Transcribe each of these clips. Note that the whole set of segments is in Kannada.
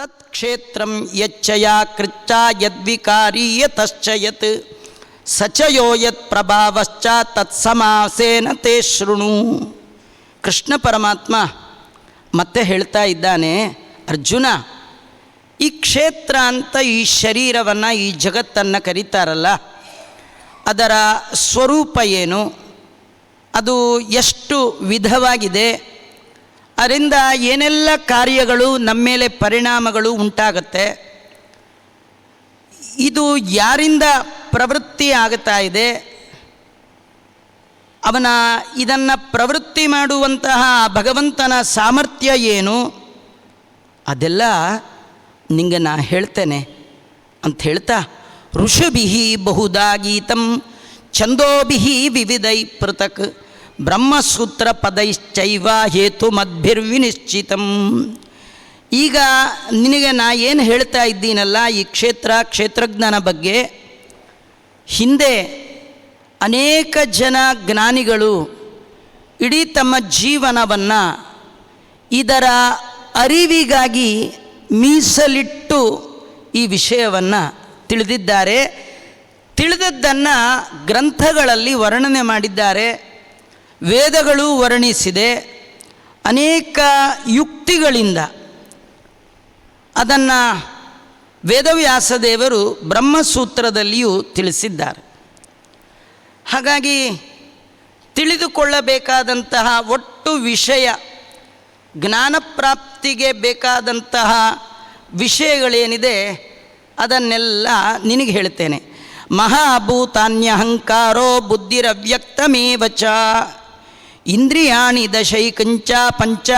ತತ್ ಕ್ಷೇತ್ರಂ ಯಚ್ಚಯ ಕೃಚ್ಚ ಯದ್ವಿಕಾರೀಯ ತಶ್ಚಯತ್ ಸಚಯೋ ಯತ್ ಪ್ರಭಾವಶ್ಚ ತತ್ಸಮಾಸೇನ ತೇ ಶೃಣು ಕೃಷ್ಣ ಪರಮಾತ್ಮ ಮತ್ತೆ ಹೇಳ್ತಾ ಇದ್ದಾನೆ, ಅರ್ಜುನ, ಈ ಕ್ಷೇತ್ರ ಅಂತ ಈ ಶರೀರವನ್ನು ಈ ಜಗತ್ತನ್ನು ಕರೀತಾರಲ್ಲ, ಅದರ ಸ್ವರೂಪ ಏನು? ಅದು ಎಷ್ಟು ವಿಧವಾಗಿದೆ? ಅದರಿಂದ ಏನೆಲ್ಲ ಕಾರ್ಯಗಳು ನಮ್ಮ ಮೇಲೆ ಪರಿಣಾಮಗಳು ಉಂಟಾಗತ್ತೆ, ಇದು ಯಾರಿಂದ ಪ್ರವೃತ್ತಿ ಆಗುತ್ತಾ ಇದೆ, ಅವನ ಇದನ್ನು ಪ್ರವೃತ್ತಿ ಮಾಡುವಂತಹ ಭಗವಂತನ ಸಾಮರ್ಥ್ಯ ಏನು, ಅದೆಲ್ಲ ನಿಂಗೆ ನಾ ಹೇಳ್ತೇನೆ ಅಂತ ಹೇಳ್ತಾ, ಋಷಭಿ ಬಹುದಾ ಗೀತಂ ಛಂದೋಭಿ ವಿವಿಧೈ ಪೃಥಕ್. ಬ್ರಹ್ಮಸೂತ್ರ ಪದೈಶ್ಚೈವ ಹೇತು ಮದ್ಭಿರ್ವಿನಿಶ್ಚಿತಂ. ಈಗ ನಿನಗೆ ನಾ ಏನು ಹೇಳ್ತಾ ಇದ್ದೀನಲ್ಲ ಈ ಕ್ಷೇತ್ರ, ಕ್ಷೇತ್ರಜ್ಞಾನ ಬಗ್ಗೆ. ಹಿಂದೆ ಅನೇಕ ಜನ ಜ್ಞಾನಿಗಳು ಇಡೀ ತಮ್ಮ ಜೀವನವನ್ನು ಇದರ ಅರಿವಿಗಾಗಿ ಮೀಸಲಿಟ್ಟು ಈ ವಿಷಯವನ್ನು ತಿಳಿದಿದ್ದಾರೆ. ತಿಳಿದದ್ದನ್ನು ಗ್ರಂಥಗಳಲ್ಲಿ ವರ್ಣನೆ ಮಾಡಿದ್ದಾರೆ. ವೇದಗಳು ವರ್ಣಿಸಿದೆ ಅನೇಕ ಯುಕ್ತಿಗಳಿಂದ. ಅದನ್ನು ವೇದವ್ಯಾಸ ದೇವರು ಬ್ರಹ್ಮಸೂತ್ರದಲ್ಲಿಯೂ ತಿಳಿಸಿದ್ದಾರೆ. ಹಾಗಾಗಿ ತಿಳಿದುಕೊಳ್ಳಬೇಕಾದಂತಹ ಒಟ್ಟು ವಿಷಯ ಜ್ಞಾನ ಪ್ರಾಪ್ತಿಗೆ ಬೇಕಾದಂತಹ ವಿಷಯಗಳೇನಿದೆ ಅದನ್ನೆಲ್ಲ ನಿನಗೆ ಹೇಳ್ತೇನೆ. ಮಹಾಭೂತಾನ್ಯಹಂಕಾರೋ ಬುದ್ಧಿರವ್ಯಕ್ತಮೇವಚ. ಇಂದ್ರಿಯಾಣಿ ದಶೈಕಂಚ ಪಂಚ,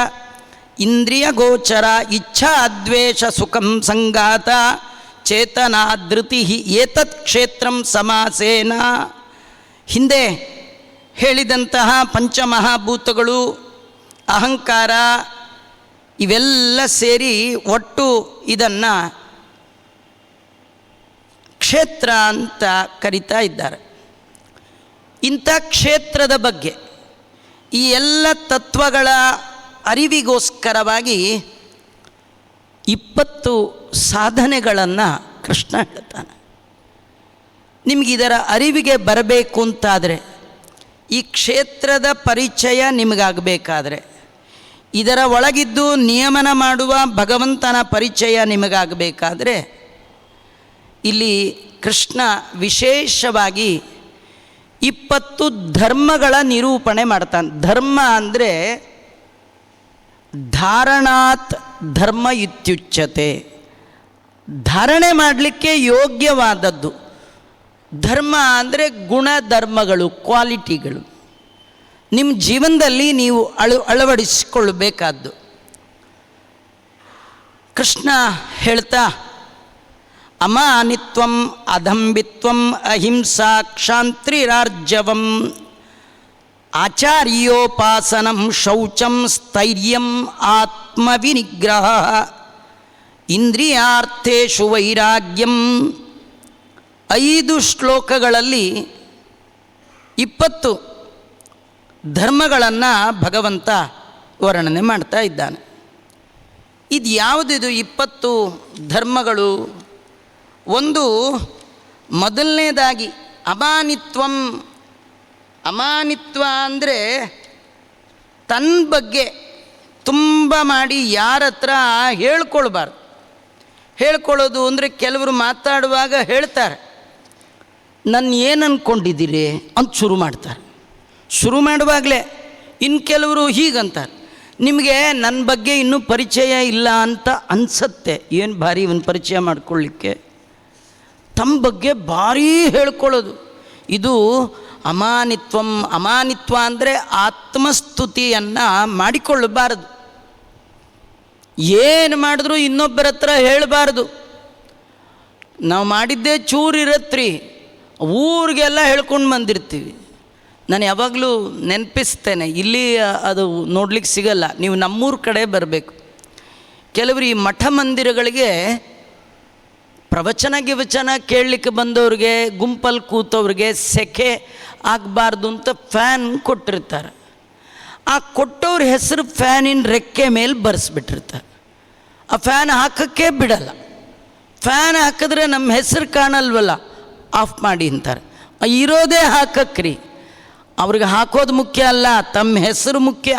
ಇಂದ್ರಿಯ ಗೋಚರ ಇಚ್ಛಾ ಅದ್ವೇಷ ಸುಖಂ ಸಂಗಾತ, ಚೇತನಾ ಧೃತಿ ಏತತ್ ಕ್ಷೇತ್ರಂ ಸಮಾಸೇನ. ಹಿಂದೆ ಹೇಳಿದಂತಹ ಪಂಚಮಹಾಭೂತಗಳು, ಅಹಂಕಾರ ಇವೆಲ್ಲ ಸೇರಿ ಒಟ್ಟು ಇದನ್ನು ಕ್ಷೇತ್ರ ಅಂತ ಕರಿತಾ ಇದ್ದಾರೆ. ಇಂಥ ಕ್ಷೇತ್ರದ ಬಗ್ಗೆ ಈ ಎಲ್ಲ ತತ್ವಗಳ ಅರಿವಿಗೋಸ್ಕರವಾಗಿ ಇಪ್ಪತ್ತು ಸಾಧನೆಗಳನ್ನು ಕೃಷ್ಣ ಹೇಳ್ತಾನೆ. ನಿಮಗಿದರ ಅರಿವಿಗೆ ಬರಬೇಕು ಅಂತಾದರೆ, ಈ ಕ್ಷೇತ್ರದ ಪರಿಚಯ ನಿಮಗಾಗಬೇಕಾದ್ರೆ, ಇದರ ಒಳಗಿದ್ದು ನಿಯಮನ ಮಾಡುವ ಭಗವಂತನ ಪರಿಚಯ ನಿಮಗಾಗಬೇಕಾದ್ರೆ, ಇಲ್ಲಿ ಕೃಷ್ಣ ವಿಶೇಷವಾಗಿ ಇಪ್ಪತ್ತು ಧರ್ಮಗಳ ನಿರೂಪಣೆ ಮಾಡ್ತಾನೆ. ಧರ್ಮ ಅಂದರೆ ಧಾರಣಾತ್ ಧರ್ಮ ಇತ್ಯುಚ್ಯತೆ. ಧಾರಣೆ ಮಾಡಲಿಕ್ಕೆ ಯೋಗ್ಯವಾದದ್ದು. ಧರ್ಮ ಅಂದರೆ ಗುಣಧರ್ಮಗಳು, ಕ್ವಾಲಿಟಿಗಳು. ನಿಮ್ಮ ಜೀವನದಲ್ಲಿ ನೀವು ಅಳು ಅಳವಡಿಸಿಕೊಳ್ಳಬೇಕಾದ್ದು ಕೃಷ್ಣ ಹೇಳ್ತಾ ಅಮಾನಿತ್ವಂ, ಅಧಂಬಿತ್ವಂ ಅಹಿಂಸಾ ಕ್ಷಾಂತ್ರಿರಾರ್ಜವಂ ಆಚಾರ್ಯೋಪಾಸನಂ, ಶೌಚಂ, ಸ್ಥೈರ್ಯಂ, ಆತ್ಮವಿನಿಗ್ರಹ ಇಂದ್ರಿಯಾರ್ಥೇಶು ವೈರಾಗ್ಯಂ. ಐದು ಶ್ಲೋಕಗಳಲ್ಲಿ ಇಪ್ಪತ್ತು ಧರ್ಮಗಳನ್ನು ಭಗವಂತ ವರ್ಣನೆ ಮಾಡ್ತಾ ಇದ್ದಾನೆ. ಇದು ಯಾವುದಿದು ಇಪ್ಪತ್ತು ಧರ್ಮಗಳು? ಒಂದು ಮೊದಲನೇದಾಗಿ ಅಮಾನಿತ್ವಂ. ಅಮಾನಿತ್ವ ಅಂದರೆ ತನ್ನ ಬಗ್ಗೆ ತುಂಬ ಮಾಡಿ ಯಾರ ಹತ್ರ ಹೇಳ್ಕೊಳ್ಬಾರ್ದು. ಹೇಳ್ಕೊಳ್ಳೋದು ಅಂದರೆ ಕೆಲವರು ಮಾತಾಡುವಾಗ ಹೇಳ್ತಾರೆ. ನನ್ನ ಏನು ಅಂದ್ಕೊಂಡಿದ್ದೀರಿ ಅಂತ ಶುರು ಮಾಡ್ತಾರೆ. ಶುರು ಮಾಡುವಾಗಲೇ ಇನ್ನು ಕೆಲವರು ಹೀಗಂತಾರೆ. ನಿಮಗೆ ನನ್ನ ಬಗ್ಗೆ ಇನ್ನೂ ಪರಿಚಯ ಇಲ್ಲ ಅಂತ ಅನಿಸತ್ತೆ. ಏನು ಭಾರಿ ಒಂದು ಪರಿಚಯ ಮಾಡ್ಕೊಳ್ಳಿಕ್ಕೆ ತಮ್ಮ ಬಗ್ಗೆ ಭಾರೀ ಹೇಳ್ಕೊಳ್ಳೋದು. ಇದು ಅಮಾನಿತ್ವಂ, ಅಮಾನಿತ್ವ ಅಂದರೆ ಆತ್ಮಸ್ತುತಿಯನ್ನು ಮಾಡಿಕೊಳ್ಳಬಾರದು. ಏನು ಮಾಡಿದ್ರೂ ಇನ್ನೊಬ್ಬರ ಹತ್ರ ಹೇಳಬಾರ್ದು. ನಾವು ಮಾಡಿದ್ದೇ ಚೂರು ಇರತ್ರಿ ಊರಿಗೆಲ್ಲ ಹೇಳ್ಕೊಂಡು ಬಂದಿರ್ತೀವಿ. ನಾನು ಯಾವಾಗಲೂ ನೆನಪಿಸ್ತೇನೆ, ಇಲ್ಲಿ ಅದು ನೋಡ್ಲಿಕ್ಕೆ ಸಿಗಲ್ಲ, ನೀವು ನಮ್ಮೂರ ಕಡೆ ಬರಬೇಕು. ಕೆಲವರು ಈ ಮಠ ಮಂದಿರಗಳಿಗೆ ಪ್ರವಚನ ಗಿವಚನ ಕೇಳಲಿಕ್ಕೆ ಬಂದವ್ರಿಗೆ ಗುಂಪಲ್ಲಿ ಕೂತವ್ರಿಗೆ ಸೆಕೆ ಆಗಬಾರ್ದು ಅಂತ ಫ್ಯಾನ್ ಕೊಟ್ಟಿರ್ತಾರೆ. ಆ ಕೊಟ್ಟವ್ರ ಹೆಸರು ಫ್ಯಾನಿನ ರೆಕ್ಕೆ ಮೇಲೆ ಬರೆಸ್ಬಿಟ್ಟಿರ್ತಾರೆ. ಆ ಫ್ಯಾನ್ ಹಾಕೋಕ್ಕೆ ಬಿಡಲ್ಲ. ಫ್ಯಾನ್ ಹಾಕಿದ್ರೆ ನಮ್ಮ ಹೆಸರು ಕಾಣಲ್ವಲ್ಲ, ಆಫ್ ಮಾಡಿ ಅಂತಾರೆ. ಇರೋದೇ ಹಾಕಕ್ರಿ. ಅವ್ರಿಗೆ ಹಾಕೋದು ಮುಖ್ಯ ಅಲ್ಲ, ತಮ್ಮ ಹೆಸರು ಮುಖ್ಯ.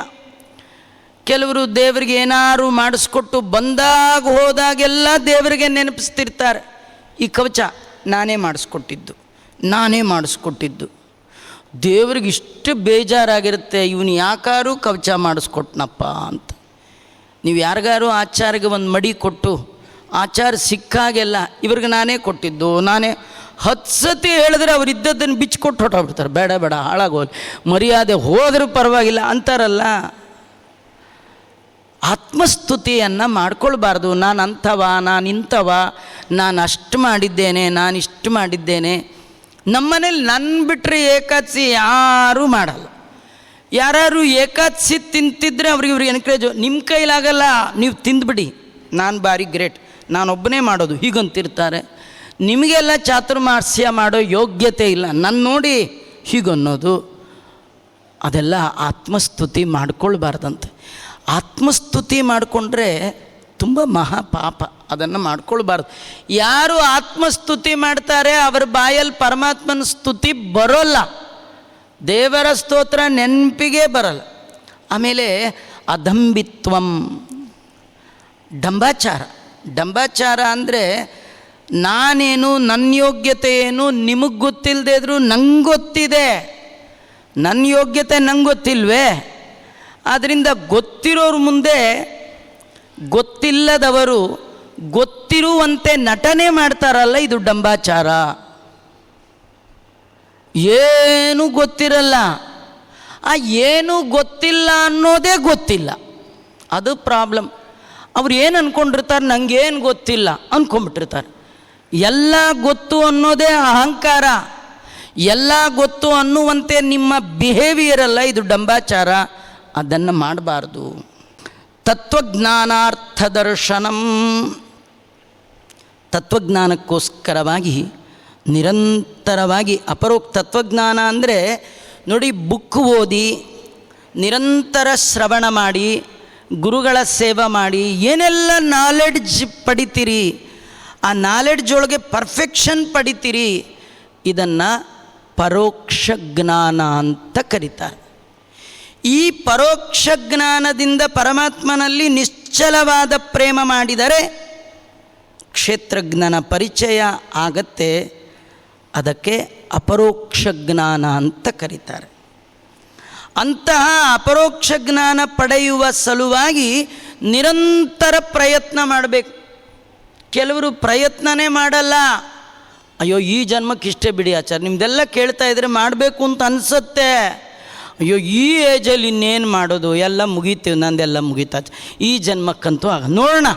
ಕೆಲವರು ದೇವರಿಗೆ ಏನಾರು ಮಾಡಿಸ್ಕೊಟ್ಟು ಬಂದಾಗ ಹೋದಾಗೆಲ್ಲ ದೇವರಿಗೆ ನೆನಪಿಸ್ತಿರ್ತಾರೆ. ಈ ಕವಚ ನಾನೇ ಮಾಡಿಸ್ಕೊಟ್ಟಿದ್ದು ನಾನೇ ಮಾಡಿಸ್ಕೊಟ್ಟಿದ್ದು. ದೇವ್ರಿಗೆ ಇಷ್ಟು ಬೇಜಾರಾಗಿರುತ್ತೆ, ಇವನು ಯಾಕಾರು ಕವಚ ಮಾಡಿಸ್ಕೊಟ್ನಪ್ಪ ಅಂತ. ನೀವು ಯಾರಿಗಾರು ಆಚಾರಿಗೆ ಒಂದು ಮಡಿ ಕೊಟ್ಟು, ಆಚಾರ ಸಿಕ್ಕಾಗೆಲ್ಲ ಇವ್ರಿಗೆ ನಾನೇ ಕೊಟ್ಟಿದ್ದು, ನಾನೇ ಹತ್ತು ಸತಿ ಹೇಳಿದ್ರೆ ಅವ್ರು ಇದ್ದದ್ದನ್ನು ಬಿಚ್ಚಿಕೊಟ್ಟು ಹೊಟ್ಟೋಗ್ಬಿಡ್ತಾರೆ ಬೇಡ ಬೇಡ, ಹಾಳಾಗೋಲಿ. ಮರ್ಯಾದೆ ಹೋದರೂ ಪರವಾಗಿಲ್ಲ ಅಂತಾರಲ್ಲ. ಆತ್ಮಸ್ತುತಿಯನ್ನು ಮಾಡ್ಕೊಳ್ಬಾರ್ದು. ನಾನು ಅಂಥವ, ನಾನು ಇಂಥವ, ನಾನು ಅಷ್ಟು ಮಾಡಿದ್ದೇನೆ, ನಾನು ಇಷ್ಟು ಮಾಡಿದ್ದೇನೆ. ನಮ್ಮನೇಲಿ ನನ್ನ ಬಿಟ್ಟರೆ ಏಕಾದಶಿ ಯಾರೂ ಮಾಡಲ್ಲ. ಯಾರು ಏಕಾದಶಿ ತಿಂತಿದ್ರೆ ಅವ್ರಿಗೆ ಇವ್ರಿಗೆ ಎನ್ಕರೇಜು ನಿಮ್ಮ ಕೈಲಾಗಲ್ಲ, ನೀವು ತಿಂದ್ಬಿಡಿ. ನಾನು ಭಾರಿ ಗ್ರೇಟ್ ನಾನೊಬ್ಬನೇ ಮಾಡೋದು. ಹೀಗಂತಿರ್ತಾರೆ. ನಿಮಗೆಲ್ಲ ಚಾತುರ್ಮಾಸ್ಯ ಮಾಡೋ ಯೋಗ್ಯತೆ ಇಲ್ಲ. ನನ್ನ ನೋಡಿ ಹೀಗನ್ನೋದು. ಅದೆಲ್ಲ ಆತ್ಮಸ್ತುತಿ ಮಾಡ್ಕೊಳ್ಬಾರ್ದಂತೆ. ಆತ್ಮಸ್ತುತಿ ಮಾಡಿಕೊಂಡ್ರೆ ತುಂಬ ಮಹಾಪಾಪ ಅದನ್ನು ಮಾಡ್ಕೊಳ್ಬಾರ್ದು. ಯಾರು ಆತ್ಮಸ್ತುತಿ ಮಾಡ್ತಾರೆ ಅವರ ಬಾಯಲ್ಲಿ ಪರಮಾತ್ಮನ ಸ್ತುತಿ ಬರೋಲ್ಲ. ದೇವರ ಸ್ತೋತ್ರ ನೆನಪಿಗೆ ಬರಲ್ಲ. ಆಮೇಲೆ ಅದಂಬಿತ್ವಂ ಡಂಬಾಚಾರ. ಡಂಬಾಚಾರ ಅಂದರೆ ನಾನೇನು ನನ್ನ ಯೋಗ್ಯತೆ ಏನು, ನಿಮಗೆ ಗೊತ್ತಿಲ್ಲದೆ ಇದ್ರೂ ನಂಗೆ ಗೊತ್ತಿದೆ. ನನ್ನ ಯೋಗ್ಯತೆ ನಂಗೆ ಗೊತ್ತಿಲ್ವೇ? ಆದ್ದರಿಂದ ಗೊತ್ತಿರೋರ ಮುಂದೆ ಗೊತ್ತಿಲ್ಲದವರು ಗೊತ್ತಿರುವಂತೆ ನಟನೆ ಮಾಡ್ತಾರಲ್ಲ ಇದು ಡಂಬಾಚಾರ. ಏನೂ ಗೊತ್ತಿರಲ್ಲ. ಆ ಏನು ಗೊತ್ತಿಲ್ಲ ಅನ್ನೋದೇ ಗೊತ್ತಿಲ್ಲ. ಅದು ಪ್ರಾಬ್ಲಮ್. ಅವ್ರು ಏನು ಅಂದ್ಕೊಂಡಿರ್ತಾರೆ ನನಗೇನು ಗೊತ್ತಿಲ್ಲ ಅಂದ್ಕೊಂಬಿಟ್ಟಿರ್ತಾರೆ ಎಲ್ಲ ಗೊತ್ತು ಅನ್ನೋದೇ ಅಹಂಕಾರ. ಎಲ್ಲ ಗೊತ್ತು ಅನ್ನುವಂತೆ ನಿಮ್ಮ ಬಿಹೇವಿಯರ್ ಅಲ್ಲ ಇದು ಡಂಬಾಚಾರ. ಅದನ್ನು ಮಾಡಬಾರ್ದು. ತತ್ವಜ್ಞಾನಾರ್ಥ ದರ್ಶನಂ ತತ್ವಜ್ಞಾನಕ್ಕೋಸ್ಕರವಾಗಿ, ನಿರಂತರವಾಗಿ ಅಪರೋಕ್ ತತ್ವಜ್ಞಾನ ಅಂದರೆ ನೋಡಿ ಬುಕ್ ಓದಿ, ನಿರಂತರ ಶ್ರವಣ ಮಾಡಿ, ಗುರುಗಳ ಸೇವೆ ಮಾಡಿ, ಏನೆಲ್ಲ ನಾಲೆಡ್ಜ್ ಪಡಿತೀರಿ, ಆ ನಾಲೆಡ್ಜ್ ಒಳಗೆ ಪರ್ಫೆಕ್ಷನ್ ಪಡಿತೀರಿ, ಇದನ್ನು ಪರೋಕ್ಷ ಜ್ಞಾನ ಅಂತ ಕರೀತಾರೆ. ಈ ಪರೋಕ್ಷ ಜ್ಞಾನದಿಂದ ಪರಮಾತ್ಮನಲ್ಲಿ ನಿಶ್ಚಲವಾದ ಪ್ರೇಮ ಮಾಡಿದರೆ ಕ್ಷೇತ್ರಜ್ಞನ ಪರಿಚಯ ಆಗತ್ತೆ. ಅದಕ್ಕೆ ಅಪರೋಕ್ಷ ಜ್ಞಾನ ಅಂತ ಕರೀತಾರೆ. ಅಂತಹ ಅಪರೋಕ್ಷ ಜ್ಞಾನ ಪಡೆಯುವ ಸಲುವಾಗಿ ನಿರಂತರ ಪ್ರಯತ್ನ ಮಾಡಬೇಕು. ಕೆಲವರು ಪ್ರಯತ್ನನೇ ಮಾಡಲ್ಲ. ಅಯ್ಯೋ, ಈ ಜನ್ಮಕ್ಕೆ ಇಷ್ಟೇ ಬಿಡಿ ಆಚಾರ ನಿಮ್ದೆಲ್ಲ ಕೇಳ್ತಾ ಇದ್ರೆ ಮಾಡಬೇಕು ಅಂತ ಅನಿಸುತ್ತೆ. ಅಯ್ಯೋ, ಈ ಏಜಲ್ಲಿ ಇನ್ನೇನು ಮಾಡೋದು? ಎಲ್ಲ ಮುಗೀತೀವಿ ನಂದೆಲ್ಲ ಮುಗೀತಾ ಈ ಜನ್ಮಕ್ಕಂತೂ ಆಗ, ನೋಡೋಣ,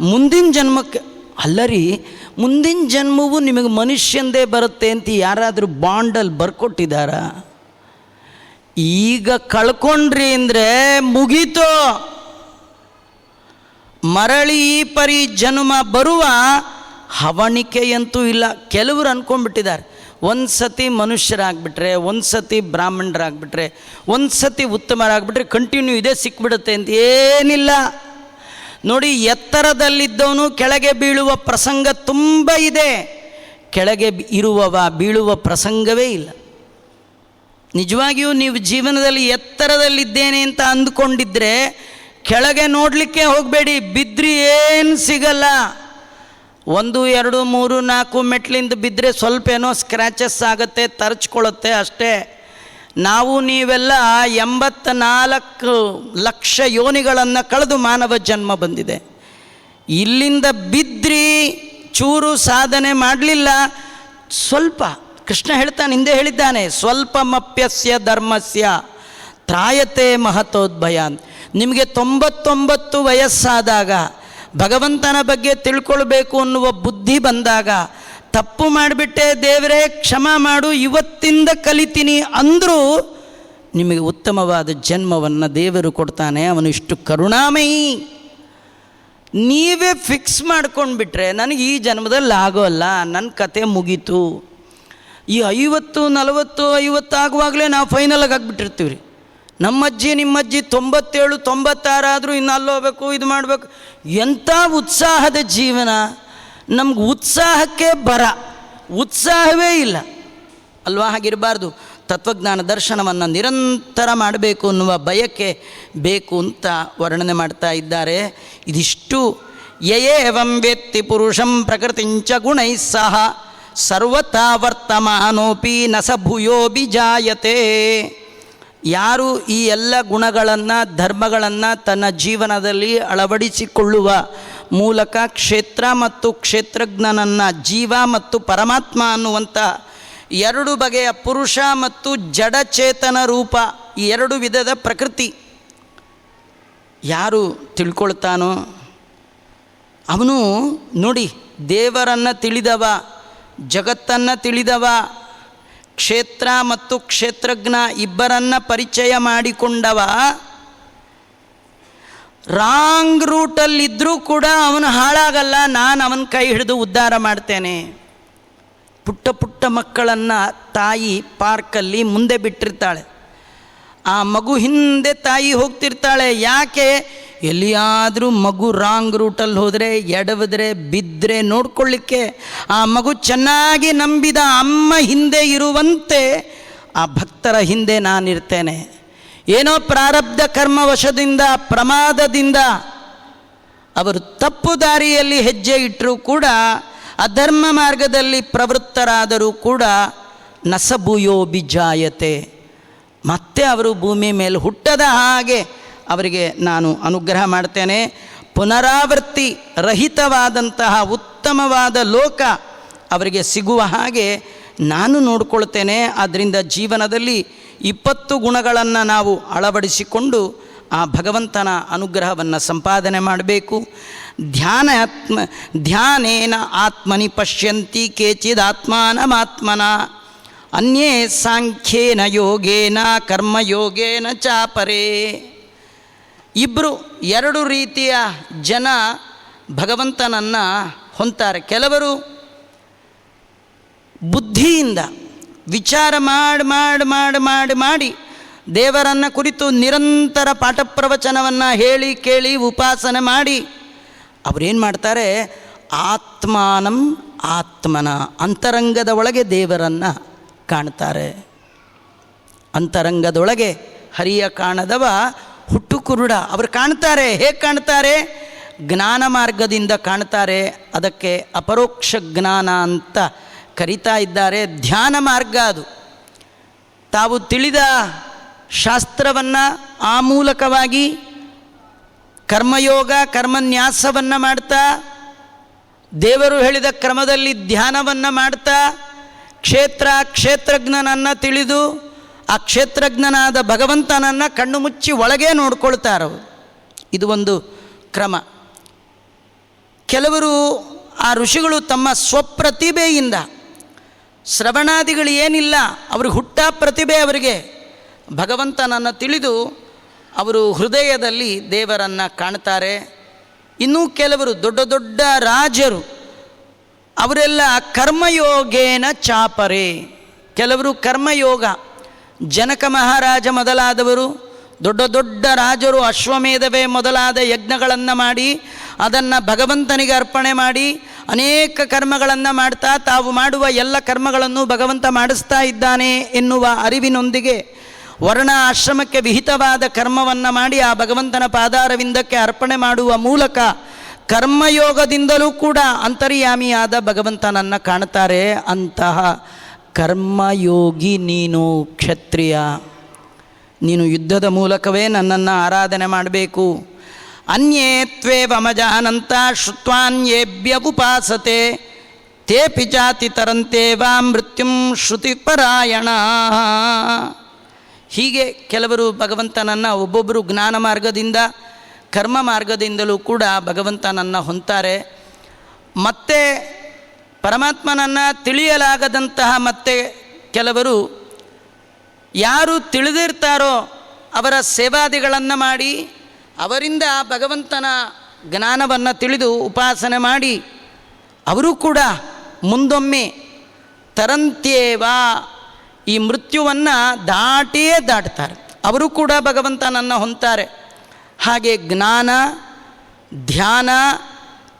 ಮುಂದಿನ ಜನ್ಮಕ್ಕೆ, ಅಲ್ಲ ರೀ, ಮುಂದಿನ ಜನ್ಮವು ನಿಮಗೆ ಮನುಷ್ಯಂದೇ ಬರುತ್ತೆ ಅಂತ ಯಾರಾದರೂ ಬಾಂಡಲ್ಲಿ ಬರ್ಕೊಟ್ಟಿದ್ದಾರ? ಈಗ ಕಳ್ಕೊಂಡ್ರಿ ಅಂದರೆ ಮುಗೀತು. ಮರಳಿ ಈ ಪರಿ ಜನ್ಮ ಬರುವ ಹವಣಿಕೆಯಂತೂ ಇಲ್ಲ. ಕೆಲವರು ಅಂದ್ಕೊಂಡ್ಬಿಟ್ಟಿದ್ದಾರೆ ಒಂದು ಸತಿ ಮನುಷ್ಯರಾಗ್ಬಿಟ್ರೆ ಒಂದು ಸತಿ ಬ್ರಾಹ್ಮಣರಾಗ್ಬಿಟ್ರೆ ಒಂದು ಸತಿ ಉತ್ತಮರಾಗ್ಬಿಟ್ರೆ ಕಂಟಿನ್ಯೂ ಇದೇ ಸಿಕ್ಬಿಡುತ್ತೆ ಅಂತ ಏನಿಲ್ಲ. ನೋಡಿ, ಎತ್ತರದಲ್ಲಿದ್ದವನು ಕೆಳಗೆ ಬೀಳುವ ಪ್ರಸಂಗ ತುಂಬ ಇದೆ. ಕೆಳಗೆ ಇರುವವ ಬೀಳುವ ಪ್ರಸಂಗವೇ ಇಲ್ಲ. ನಿಜವಾಗಿಯೂ ನೀವು ಜೀವನದಲ್ಲಿ ಎತ್ತರದಲ್ಲಿದ್ದೇನೆ ಅಂತ ಅಂದ್ಕೊಂಡಿದ್ರೆ, ಕೆಳಗೆ ನೋಡಲಿಕ್ಕೆ ಹೋಗಬೇಡಿ, ಬಿದ್ರಿ ಏನು ಸಿಗಲ್ಲ. ಒಂದು, ಎರಡು, ಮೂರು, ನಾಲ್ಕು ಮೆಟ್ಲಿಂದ ಬಿದ್ದರೆ ಸ್ವಲ್ಪ ಏನೋ ಸ್ಕ್ರ್ಯಾಚಸ್ ಆಗುತ್ತೆ, ತರಚ್ಕೊಳ್ಳುತ್ತೆ ಅಷ್ಟೇ. ನಾವು ನೀವೆಲ್ಲ ಎಂಬತ್ತ ನಾಲ್ಕು ಲಕ್ಷ ಯೋನಿಗಳನ್ನು ಕಳೆದು ಮಾನವ ಜನ್ಮ ಬಂದಿದೆ. ಇಲ್ಲಿಂದ ಬಿದ್ದ್ರಿ ಚೂರು ಸಾಧನೆ ಮಾಡಲಿಲ್ಲ. ಸ್ವಲ್ಪ, ಕೃಷ್ಣ ಹೇಳ್ತಾನೆ, ಹಿಂದೆ ಹೇಳಿದ್ದಾನೆ ಸ್ವಲ್ಪ ಮಪ್ಯಸ್ಯ ಧರ್ಮಸ್ಯ ತ್ರಾಯತೆ ಮಹತೋದ್ಭಯ. ನಿಮಗೆ ತೊಂಬತ್ತೊಂಬತ್ತು ವಯಸ್ಸಾದಾಗ ಭಗವಂತನ ಬಗ್ಗೆ ತಿಳ್ಕೊಳ್ಬೇಕು ಅನ್ನುವ ಬುದ್ಧಿ ಬಂದಾಗ ತಪ್ಪು ಮಾಡಿಬಿಟ್ಟೆ ದೇವರೇ, ಕ್ಷಮ ಮಾಡು, ಇವತ್ತಿಂದ ಕಲಿತೀನಿ ಅಂದರೂ ನಿಮಗೆ ಉತ್ತಮವಾದ ಜನ್ಮವನ್ನು ದೇವರು ಕೊಡ್ತಾನೆ, ಅವನು ಇಷ್ಟು ಕರುಣಾಮಯಿ. ನೀವೇ ಫಿಕ್ಸ್ ಮಾಡ್ಕೊಂಡ್ಬಿಟ್ರೆ ನನಗೆ ಈ ಜನ್ಮದಲ್ಲಿ ಆಗೋಲ್ಲ ನನ್ನ ಕತೆ ಮುಗೀತು. ಈ ಐವತ್ತು, ನಲವತ್ತು ಐವತ್ತು ಆಗುವಾಗಲೇ ನಾವು ಫೈನಲಾಗಿ ಆಗಿಬಿಟ್ಟಿರ್ತೀವಿ ರೀ ನಮ್ಮ ನಿಮ್ಮಜ್ಜಿ ನಿಮ್ಮ ಅಜ್ಜಿ ತೊಂಬತ್ತೇಳು ತೊಂಬತ್ತಾರಾದರೂ ಇನ್ನು ಅಲ್ಲಿ ಹೋಗ್ಬೇಕು, ಇದು ಮಾಡಬೇಕು. ಎಂಥ ಉತ್ಸಾಹದ ಜೀವನ. ನಮ್ಗೆ ಉತ್ಸಾಹಕ್ಕೆ ಬರ. ಉತ್ಸಾಹವೇ ಇಲ್ಲ. ಅಲ್ವಾ? ಹಾಗಿರಬಾರ್ದು. ತತ್ವಜ್ಞಾನ ದರ್ಶನವನ್ನು ನಿರಂತರ ಮಾಡಬೇಕು ಅನ್ನುವ ಬಯಕೆ ಬೇಕು ಅಂತ ವರ್ಣನೆ ಮಾಡ್ತಾ ಇದ್ದಾರೆ. ಇದಿಷ್ಟು. ಯಯೇವಂ ವ್ಯಕ್ತಿ ಪುರುಷಂ ಪ್ರಕೃತಿಂಚ ಗುಣೈ ಸಹ. ಸರ್ವತಾ ವರ್ತಮಾನೋಪಿ ನಸಭುಯೋಬಿ ಜಾಯತೆ ಯಾರು ಈ ಎಲ್ಲ ಗುಣಗಳನ್ನು, ಧರ್ಮಗಳನ್ನು ತನ್ನ ಜೀವನದಲ್ಲಿ ಅಳವಡಿಸಿಕೊಳ್ಳುವ ಮೂಲಕ ಕ್ಷೇತ್ರ ಮತ್ತು ಕ್ಷೇತ್ರಜ್ಞನನ್ನು, ಜೀವ ಮತ್ತು ಪರಮಾತ್ಮ ಅನ್ನುವಂಥ ಎರಡು ಬಗೆಯ ಪುರುಷ ಮತ್ತು ಜಡಚೇತನ ರೂಪ, ಈ ಎರಡು ವಿಧದ ಪ್ರಕೃತಿ. ಯಾರು ತಿಳ್ಕೊಳ್ತಾನೋ? ಅವನು ನೋಡಿ ದೇವರನ್ನು ತಿಳಿದವ, ಜಗತ್ತನ್ನು ತಿಳಿದವ ಕ್ಷೇತ್ರ ಮತ್ತು ಕ್ಷೇತ್ರಜ್ಞ ಇಬ್ಬರನ್ನ ಪರಿಚಯ ಮಾಡಿಕೊಂಡವ ರಾಂಗ್ ರೂಟಲ್ಲಿದ್ದರೂ ಕೂಡ ಅವನು ಹಾಳಾಗಲ್ಲ, ನಾನು ಅವನ ಕೈ ಹಿಡಿದು ಉದ್ಧಾರ ಮಾಡ್ತೇನೆ. ಪುಟ್ಟ ಪುಟ್ಟ ಮಕ್ಕಳನ್ನು ತಾಯಿ ಪಾರ್ಕಲ್ಲಿ ಮುಂದೆ ಬಿಟ್ಟಿರ್ತಾಳೆ. ಆ ಮಗು ಹಿಂದೆ ತಾಯಿ ಹೋಗ್ತಿರ್ತಾಳೆ. ಯಾಕೆ? ಎಲ್ಲಿಯಾದರೂ ಮಗು ರಾಂಗ್ ರೂಟಲ್ಲಿ ಹೋದರೆ, ಎಡವಿದ್ರೆ ಬಿದ್ದರೆ ನೋಡ್ಕೊಳ್ಳಿಕ್ಕೆ ಆ ಮಗು ಚೆನ್ನಾಗಿ ನಂಬಿದ ಅಮ್ಮ ಹಿಂದೆ ಇರುವಂತೆ ಆ ಭಕ್ತರ ಹಿಂದೆ ನಾನಿರ್ತೇನೆ. ಏನೋ ಪ್ರಾರಬ್ಧ ಕರ್ಮವಶದಿಂದ, ಪ್ರಮಾದದಿಂದ ಅವರು ತಪ್ಪು ದಾರಿಯಲ್ಲಿ ಹೆಜ್ಜೆ ಇಟ್ಟರೂ ಕೂಡ, ಅಧರ್ಮ ಮಾರ್ಗದಲ್ಲಿ ಪ್ರವೃತ್ತರಾದರೂ ಕೂಡ ನಸಭೂಯೋ ಬಿಜಾಯತೆ ಮತ್ತೆ ಅವರು ಭೂಮಿ ಮೇಲೆ ಹುಟ್ಟದ ಹಾಗೆ ಅವರಿಗೆ ನಾನು ಅನುಗ್ರಹ ಮಾಡ್ತೇನೆ. ಪುನರಾವರ್ತಿ ರಹಿತವಾದಂತಹ ಉತ್ತಮವಾದ ಲೋಕ ಅವರಿಗೆ ಸಿಗುವ ಹಾಗೆ ನಾನು ನೋಡಿಕೊಳ್ತೇನೆ. ಆದ್ದರಿಂದ ಜೀವನದಲ್ಲಿ ಇಪ್ಪತ್ತು ಗುಣಗಳನ್ನು ನಾವು ಅಳವಡಿಸಿಕೊಂಡು ಆ ಭಗವಂತನ ಅನುಗ್ರಹವನ್ನು ಸಂಪಾದನೆ ಮಾಡಬೇಕು. ಧ್ಯಾನ ಆತ್ಮ, ಧ್ಯಾನೇನ ಆತ್ಮನಿ ಪಶ್ಯಂತಿ ಕೇಚಿದ್ ಆತ್ಮಾನಮಾತ್ಮನ ಅನ್ಯೇ ಸಾಂಖ್ಯೇನ ಯೋಗೇನ ಕರ್ಮಯೋಗೇನ ಚಾಪರೇ. ಇಬ್ಬರು ಎರಡು ರೀತಿಯ ಜನ ಭಗವಂತನನ್ನು ಹೊಂತಾರೆ ಕೆಲವರು ಬುದ್ಧಿಯಿಂದ ವಿಚಾರ ಮಾಡಿ ಮಾಡಿ ಮಾಡಿ ಮಾಡಿ ಮಾಡಿ ದೇವರನ್ನು ಕುರಿತು ನಿರಂತರ ಪಾಠ ಪ್ರವಚನವನ್ನು ಹೇಳಿ, ಕೇಳಿ, ಉಪಾಸನೆ ಮಾಡಿ ಅವರೇನು ಮಾಡ್ತಾರೆ? ಆತ್ಮಾನಂ ಆತ್ಮನ ಅಂತರಂಗದ ಒಳಗೆ ದೇವರನ್ನು ಕಾಣ್ತಾರೆ. ಅಂತರಂಗದೊಳಗೆ ಹರಿಯ ಕಾಣದವ ಹುಟ್ಟು ಕುರುಡ ಅವರು ಕಾಣ್ತಾರೆ, ಹೇಗೆ ಕಾಣ್ತಾರೆ? ಜ್ಞಾನ ಮಾರ್ಗದಿಂದ ಕಾಣ್ತಾರೆ. ಅದಕ್ಕೆ ಅಪರೋಕ್ಷ ಜ್ಞಾನ ಅಂತ ಕರಿತಾ ಇದ್ದಾರೆ. ಧ್ಯಾನ ಮಾರ್ಗ ಅದು. ತಾವು ತಿಳಿದ ಶಾಸ್ತ್ರವನ್ನು ಆ ಮೂಲಕವಾಗಿ ಕರ್ಮಯೋಗ, ಕರ್ಮನ್ಯಾಸವನ್ನು ಮಾಡ್ತಾ, ದೇವರು ಹೇಳಿದ ಕ್ರಮದಲ್ಲಿ ಧ್ಯಾನವನ್ನು ಮಾಡ್ತಾ, ಕ್ಷೇತ್ರ, ಕ್ಷೇತ್ರಜ್ಞನನ್ನು ತಿಳಿದು ಆ ಕ್ಷೇತ್ರಜ್ಞನಾದ ಭಗವಂತನನ್ನು ಕಣ್ಣು ಮುಚ್ಚಿ ಒಳಗೆ ನೋಡ್ಕೊಳ್ತಾರವರು ಇದು ಒಂದು ಕ್ರಮ. ಕೆಲವರು ಆ ಋಷಿಗಳು ತಮ್ಮ ಸ್ವಪ್ರತಿಭೆಯಿಂದ ಶ್ರವಣಾದಿಗಳು ಏನಿಲ್ಲ ಅವ್ರಿಗೆ ಹುಟ್ಟ ಪ್ರತಿಭೆ ಅವರಿಗೆ ಭಗವಂತನನ್ನು ತಿಳಿದು ಅವರು ಹೃದಯದಲ್ಲಿ ದೇವರನ್ನು ಕಾಣ್ತಾರೆ. ಇನ್ನೂ ಕೆಲವರು ದೊಡ್ಡ ದೊಡ್ಡ ರಾಜರು, ಅವರೆಲ್ಲ ಕರ್ಮಯೋಗೇನ ಚಾಪರೆ. ಕೆಲವರು ಕರ್ಮಯೋಗ. ಜನಕ ಮಹಾರಾಜ ಮೊದಲಾದವರು, ದೊಡ್ಡ ದೊಡ್ಡ ರಾಜರು ಅಶ್ವಮೇಧವೇ ಮೊದಲಾದ ಯಜ್ಞಗಳನ್ನು ಮಾಡಿ, ಅದನ್ನು ಭಗವಂತನಿಗೆ ಅರ್ಪಣೆ ಮಾಡಿ, ಅನೇಕ ಕರ್ಮಗಳನ್ನು ಮಾಡ್ತಾ ತಾವು ಮಾಡುವ ಎಲ್ಲ ಕರ್ಮಗಳನ್ನು ಭಗವಂತ ಮಾಡಿಸ್ತಾ ಇದ್ದಾನೆ ಎನ್ನುವ ಅರಿವಿನೊಂದಿಗೆ ವರ್ಣ ಆಶ್ರಮಕ್ಕೆ ವಿಹಿತವಾದ ಕರ್ಮವನ್ನು ಮಾಡಿ ಆ ಭಗವಂತನ ಪಾದಾರವಿಂದಕ್ಕೆ ಅರ್ಪಣೆ ಮಾಡುವ ಮೂಲಕ ಕರ್ಮಯೋಗದಿಂದಲೂ ಕೂಡ ಅಂತರ್ಯಾಮಿಯಾದ ಭಗವಂತನನ್ನು ಕಾಣ್ತಾರೆ ಅಂತಹ ಕರ್ಮಯೋಗಿ ನೀನು ಕ್ಷತ್ರಿಯ. ನೀನು ಯುದ್ಧದ ಮೂಲಕವೇ ನನ್ನನ್ನು ಆರಾಧನೆ ಮಾಡಬೇಕು. ಅನ್ಯೇ ತ್ವೇವಮಜಾನಂತ ಶ್ರುತ್ವಾನ್ಯೇಭ್ಯ ಉಪಾಸತೆ. ತೇಪಿ ಜಾತಿ ತರಂತೆ ವಾ ಮೃತ್ಯುಂ ಶ್ರುತಿಪರಾಯಣ. ಹೀಗೆ ಕೆಲವರು ಭಗವಂತನನ್ನು ಒಬ್ಬೊಬ್ಬರು ಜ್ಞಾನ ಮಾರ್ಗದಿಂದ, ಕರ್ಮ ಮಾರ್ಗದಿಂದಲೂ ಕೂಡ ಭಗವಂತನನ್ನು ಹೊಂತಾರೆ ಮತ್ತೆ ಪರಮಾತ್ಮನನ್ನು ತಿಳಿಯಲಾಗದಂತಹ ಮತ್ತೆ ಕೆಲವರು ಯಾರು ತಿಳಿದಿರ್ತಾರೋ ಅವರ ಸೇವಾದಿಗಳನ್ನು ಮಾಡಿ, ಅವರಿಂದ ಭಗವಂತನ ಜ್ಞಾನವನ್ನು ತಿಳಿದು ಉಪಾಸನೆ ಮಾಡಿ, ಅವರು ಕೂಡ ಮುಂದೊಮ್ಮೆ ತರಂತ್ಯೇವಾ ಈ ಮೃತ್ಯುವನ್ನು ದಾಟಿಯೇ ದಾಟ್ತಾರೆ. ಅವರು ಕೂಡ ಭಗವಂತನನ್ನು ಹೊಂತಾರೆ ಹಾಗೆ ಜ್ಞಾನ, ಧ್ಯಾನ,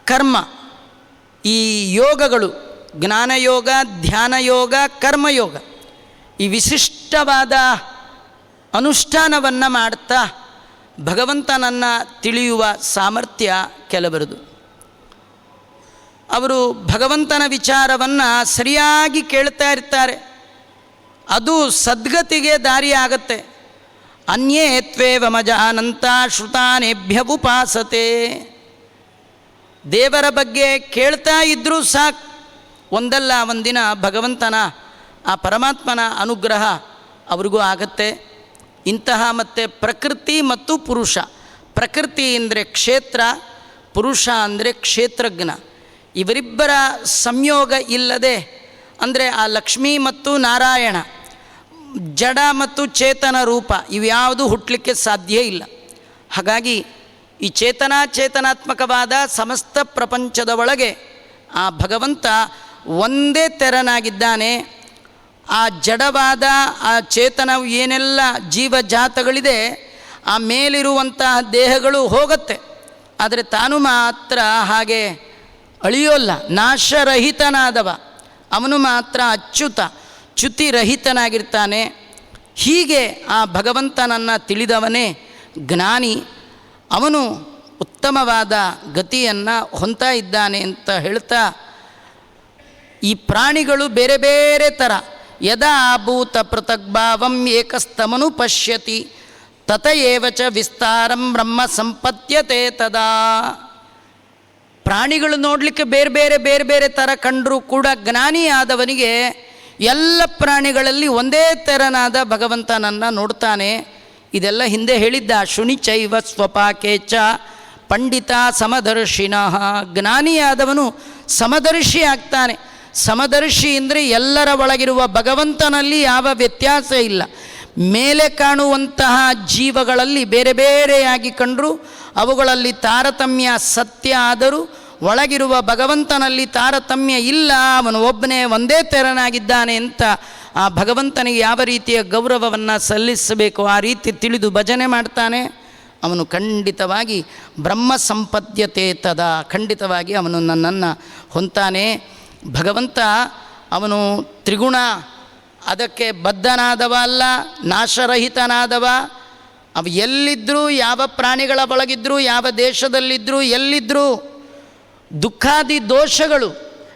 ಕರ್ಮ ಈ ಯೋಗಗಳು ಜ್ಞಾನಯೋಗ ಧ್ಯಾನಯೋಗ ಕರ್ಮಯೋಗ ಈ ವಿಶಿಷ್ಟವಾದ ಅನುಷ್ಠಾನವನ್ನು ಮಾಡ್ತಾ ಭಗವಂತನನ್ನು ತಿಳಿಯುವ ಸಾಮರ್ಥ್ಯ ಕೆಲವರದು. ಅವರು ಭಗವಂತನ ವಿಚಾರವನ್ನು ಸರಿಯಾಗಿ ಕೇಳ್ತಾ ಇರ್ತಾರೆ. ಅದು ಸದ್ಗತಿಗೆ ದಾರಿಯಾಗತ್ತೆ ಅನ್ಯೇ ತ್ವೇವ ಮಜಾನಂತ ಶ್ರುತಾನೇಭ್ಯ ಉಪಾಸತೆ. ದೇವರ ಬಗ್ಗೆ ಕೇಳ್ತಾ ಇದ್ದರೂ ಸಾಕು. ಒಂದಲ್ಲ, ಒಂದಿನ ಭಗವಂತನ, ಆ ಪರಮಾತ್ಮನ ಅನುಗ್ರಹ ಅವ್ರಿಗೂ ಆಗತ್ತೆ. ಇಂತಹ ಮತ್ತು ಪ್ರಕೃತಿ ಮತ್ತು ಪುರುಷ. ಪ್ರಕೃತಿ ಅಂದರೆ ಕ್ಷೇತ್ರ, ಪುರುಷ ಅಂದರೆ ಕ್ಷೇತ್ರಜ್ಞ ಇವರಿಬ್ಬರ ಸಂಯೋಗ ಇಲ್ಲದೆ ಅಂದರೆ ಆ ಲಕ್ಷ್ಮೀ ಮತ್ತು ನಾರಾಯಣ, ಜಡ ಮತ್ತು ಚೇತನ ರೂಪ ಇವ್ಯಾವುದು ಹುಟ್ಟಲಿಕ್ಕೆ ಸಾಧ್ಯ ಇಲ್ಲ. ಹಾಗಾಗಿ ಈ ಚೇತನಾಚೇತನಾತ್ಮಕವಾದ ಸಮಸ್ತ ಪ್ರಪಂಚದ ಒಳಗೆ ಆ ಭಗವಂತ ಒಂದೇ ತೆರನಾಗಿದ್ದಾನೆ. ಆ ಜಡವಾದ, ಆ ಚೇತನ ಏನೆಲ್ಲ ಜೀವಜಾತಗಳಿದೆ, ಆ ಮೇಲಿರುವಂತಹ ದೇಹಗಳು ಹೋಗುತ್ತೆ. ಆದರೆ ತಾನು ಮಾತ್ರ ಹಾಗೆ ಅಳಿಯೋಲ್ಲ ನಾಶರಹಿತನಾದವ. ಅವನು ಮಾತ್ರ ಅಚ್ಯುತ, ಚ್ಯುತಿರಹಿತನಾಗಿರ್ತಾನೆ. ಹೀಗೆ ಆ ಭಗವಂತನನ್ನು ತಿಳಿದವನೇ ಜ್ಞಾನಿ ಅವನು ಉತ್ತಮವಾದ ಗತಿಯನ್ನು ಹೊಂತಾ ಇದ್ದಾನೆ ಅಂತ ಹೇಳ್ತಾ, ಈ ಪ್ರಾಣಿಗಳು ಬೇರೆ ಬೇರೆ ಥರ ಯದಾ ಭೂತ ಪೃಥಗ್ಭಾವಂ ಏಕಸ್ತಮನು ಪಶ್ಯತಿ ತತ ಏವ ಚ ವಿಸ್ತಾರಂ ಬ್ರಹ್ಮ ಸಂಪತ್ಯತೆ ತದಾ. ಪ್ರಾಣಿಗಳು ನೋಡಲಿಕ್ಕೆ ಬೇರೆ ಬೇರೆ ಬೇರೆ ಬೇರೆ ಥರ ಕಂಡರೂ ಕೂಡ ಜ್ಞಾನಿಯಾದವನಿಗೆ ಎಲ್ಲ ಪ್ರಾಣಿಗಳಲ್ಲಿ ಒಂದೇ ತೆರನಾದ ಭಗವಂತನನ್ನು ನೋಡ್ತಾನೆ. ಇದೆಲ್ಲ ಹಿಂದೆ ಹೇಳಿದ್ದ ಶುನಿಚೈವ ಸ್ವಪಾಕೇಚ ಪಂಡಿತ ಸಮದರ್ಶಿನಃ. ಜ್ಞಾನಿಯಾದವನು ಸಮದರ್ಶಿ ಆಗ್ತಾನೆ. ಸಮದರ್ಶಿ ಅಂದರೆ ಎಲ್ಲರ ಒಳಗಿರುವ ಭಗವಂತನಲ್ಲಿ ಯಾವ ವ್ಯತ್ಯಾಸ ಇಲ್ಲ. ಮೇಲೆ ಕಾಣುವಂತಹ ಜೀವಗಳಲ್ಲಿ ಬೇರೆ ಬೇರೆಯಾಗಿ ಕಂಡರೂ, ಅವುಗಳಲ್ಲಿ ತಾರತಮ್ಯ ಸತ್ಯ ಆದರೂ ಒಳಗಿರುವ ಭಗವಂತನಲ್ಲಿ ತಾರತಮ್ಯ ಇಲ್ಲ. ಅವನು ಒಬ್ಬನೇ, ಒಂದೇ ತೆರನಾಗಿದ್ದಾನೆ ಅಂತ ಆ ಭಗವಂತನಿಗೆ ಯಾವ ರೀತಿಯ ಗೌರವವನ್ನು ಸಲ್ಲಿಸಬೇಕು ಆ ರೀತಿ ತಿಳಿದು ಭಜನೆ ಮಾಡ್ತಾನೆ. ಅವನು ಖಂಡಿತವಾಗಿ ಬ್ರಹ್ಮ ಸಂಪದ್ಯತೆ ತದ ಖಂಡಿತವಾಗಿ ಅವನು ನನ್ನನ್ನು ಹೊಂತಾನೆ ಭಗವಂತ ಅವನು ತ್ರಿಗುಣ, ಅದಕ್ಕೆ ಬದ್ಧನಾದವ ಅಲ್ಲ, ನಾಶರಹಿತನಾದವ. ಅವ ಎಲ್ಲಿದ್ದರೂ ಯಾವ ಪ್ರಾಣಿಗಳ ಒಳಗಿದ್ದರೂ ಯಾವ ದೇಶದಲ್ಲಿದ್ದರೂ ಎಲ್ಲಿದ್ದರೂ ದುಃಖಾದಿ ದೋಷಗಳು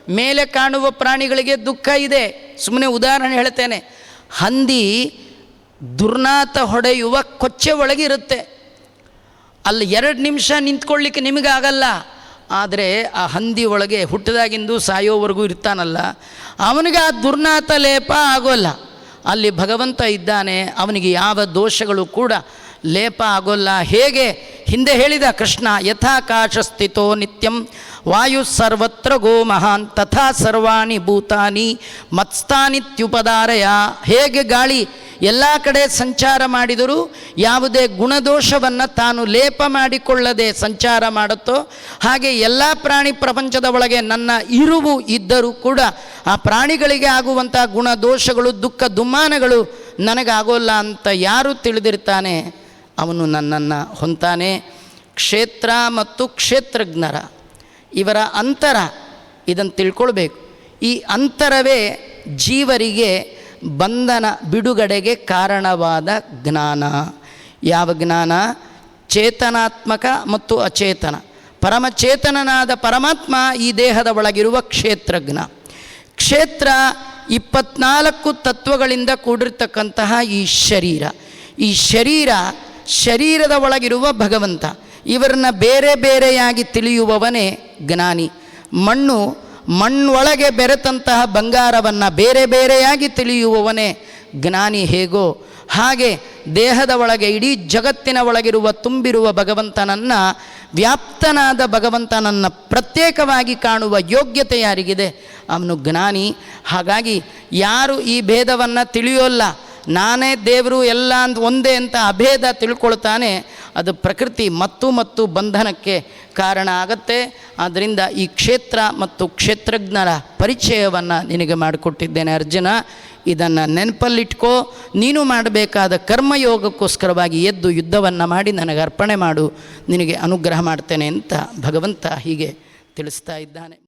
ಮೇಲೆ ಕಾಣುವ ಪ್ರಾಣಿಗಳಿಗೆ ದುಃಖ ಇದೆ. ಸುಮ್ಮನೆ ಉದಾಹರಣೆ ಹೇಳ್ತೇನೆ. ಹಂದಿ ದುರ್ನಾತ ಹೊಡೆಯುವ ಕೊಚ್ಚೆ ಒಳಗಿರುತ್ತೆ. ಅಲ್ಲಿ ಎರಡು ನಿಮಿಷ ನಿಂತ್ಕೊಳ್ಳಿಕ್ಕೆ ನಿಮಗಾಗಲ್ಲ. ಆದರೆ ಆ ಹಂದಿ ಒಳಗೆ ಹುಟ್ಟಿದಾಗಿಂದು ಸಾಯೋವರೆಗೂ ಇರ್ತಾನಲ್ಲ. ಅವನಿಗೆ ಆ ದುರ್ನಾತ ಲೇಪ ಆಗೋಲ್ಲ. ಅಲ್ಲಿ ಭಗವಂತ ಇದ್ದಾನೆ, ಅವನಿಗೆ ಯಾವ ದೋಷಗಳು ಕೂಡ ಲೇಪ ಆಗೋಲ್ಲ. ಹೇಗೆ? ಹಿಂದೆ ಹೇಳಿದ ಕೃಷ್ಣ ಯಥಾಕಾಶ ಸ್ಥಿತೋ ನಿತ್ಯಂ ವಾಯು ಸರ್ವತ್ರ ಗೋ ಮಹಾನ್ ತಥಾ ಸರ್ವಾಣಿ ಭೂತಾನಿ ಮತ್ಸ್ತಾನಿತ್ಯುಪದಾರಯ ಹೇಗೆ ಗಾಳಿ ಎಲ್ಲ ಕಡೆ ಸಂಚಾರ ಮಾಡಿದರೂ ಯಾವುದೇ ಗುಣದೋಷವನ್ನು ತಾನು ಲೇಪ ಮಾಡಿಕೊಳ್ಳದೆ ಸಂಚಾರ ಮಾಡುತ್ತೋ, ಹಾಗೆ ಎಲ್ಲ ಪ್ರಾಣಿ ಪ್ರಪಂಚದ ಒಳಗೆ ನನ್ನ ಇರುವು ಇದ್ದರೂ ಕೂಡ ಆ ಪ್ರಾಣಿಗಳಿಗೆ ಆಗುವಂಥ ಗುಣದೋಷಗಳು, ದುಃಖ ದುಮ್ಮಾನಗಳು ನನಗಾಗೋಲ್ಲ ಅಂತ ಯಾರು ತಿಳಿದಿರ್ತಾನೆ? ಅವನು ನನ್ನನ್ನು ಹೊಂತಾನೆ. ಕ್ಷೇತ್ರ ಮತ್ತು ಕ್ಷೇತ್ರಜ್ಞರ. ಇವರ ಅಂತರ, ಇದನ್ನು ತಿಳ್ಕೊಳ್ಬೇಕು. ಈ ಅಂತರವೇ ಜೀವರಿಗೆ ಬಂಧನ ಬಿಡುಗಡೆಗೆ ಕಾರಣವಾದ ಜ್ಞಾನ. ಯಾವ ಜ್ಞಾನ? ಚೇತನಾತ್ಮಕ ಮತ್ತು ಅಚೇತನ. ಪರಮಚೇತನನಾದ ಪರಮಾತ್ಮ ಈ ದೇಹದ ಒಳಗಿರುವ ಕ್ಷೇತ್ರಜ್ಞ. ಕ್ಷೇತ್ರ ಇಪ್ಪತ್ನಾಲ್ಕು ತತ್ವಗಳಿಂದ ಕೂಡಿರ್ತಕ್ಕಂತಹ ಈ ಶರೀರ. ಈ ಶರೀರ ಶರೀರದ ಒಳಗಿರುವ ಭಗವಂತ. ಇವರನ್ನ ಬೇರೆ ಬೇರೆಯಾಗಿ ತಿಳಿಯುವವನೇ ಜ್ಞಾನಿ. ಮಣ್ಣು, ಮಣ್ಣೊಳಗೆ ಬೆರೆತಂತಹ ಬಂಗಾರವನ್ನು ಬೇರೆ ಬೇರೆಯಾಗಿ ತಿಳಿಯುವವನೇ ಜ್ಞಾನಿ ಹೇಗೋ ಹಾಗೆ ದೇಹದ ಒಳಗೆ, ಇಡೀ ಜಗತ್ತಿನ ಒಳಗಿರುವ ತುಂಬಿರುವ ಭಗವಂತನನ್ನು, ವ್ಯಾಪ್ತನಾದ ಭಗವಂತನನ್ನು ಪ್ರತ್ಯೇಕವಾಗಿ ಕಾಣುವ ಯೋಗ್ಯತೆ ಯಾರಿಗಿದೆ? ಅವನು ಜ್ಞಾನಿ. ಹಾಗಾಗಿ ಯಾರು ಈ ಭೇದವನ್ನು ತಿಳಿಯೋಲ್ಲ. ನಾನೇ ದೇವರು ಎಲ್ಲ ಅಂತ ಒಂದೇ ಅಂತ ಅಭೇದ ತಿಳ್ಕೊಳ್ತಾನೆ. ಅದು ಪ್ರಕೃತಿ ಮತ್ತು ಮತ್ತು ಬಂಧನಕ್ಕೆ ಕಾರಣ ಆಗತ್ತೆ. ಆದ್ದರಿಂದ ಈ ಕ್ಷೇತ್ರ ಮತ್ತು ಕ್ಷೇತ್ರಜ್ಞರ ಪರಿಚಯವನ್ನು ನಿನಗೆ ಮಾಡಿಕೊಟ್ಟಿದ್ದೇನೆ ಅರ್ಜುನ. ಇದನ್ನು ನೆನಪಲ್ಲಿಟ್ಕೋ. ನೀನು ಮಾಡಬೇಕಾದ ಕರ್ಮಯೋಗಕ್ಕೋಸ್ಕರವಾಗಿ ಎದ್ದು ಯುದ್ಧವನ್ನು ಮಾಡಿ ನನಗೆ ಅರ್ಪಣೆ ಮಾಡು. ನಿನಗೆ ಅನುಗ್ರಹ ಮಾಡ್ತೇನೆ ಅಂತ ಭಗವಂತ ಹೀಗೆ ತಿಳಿಸ್ತಾ ಇದ್ದಾನೆ.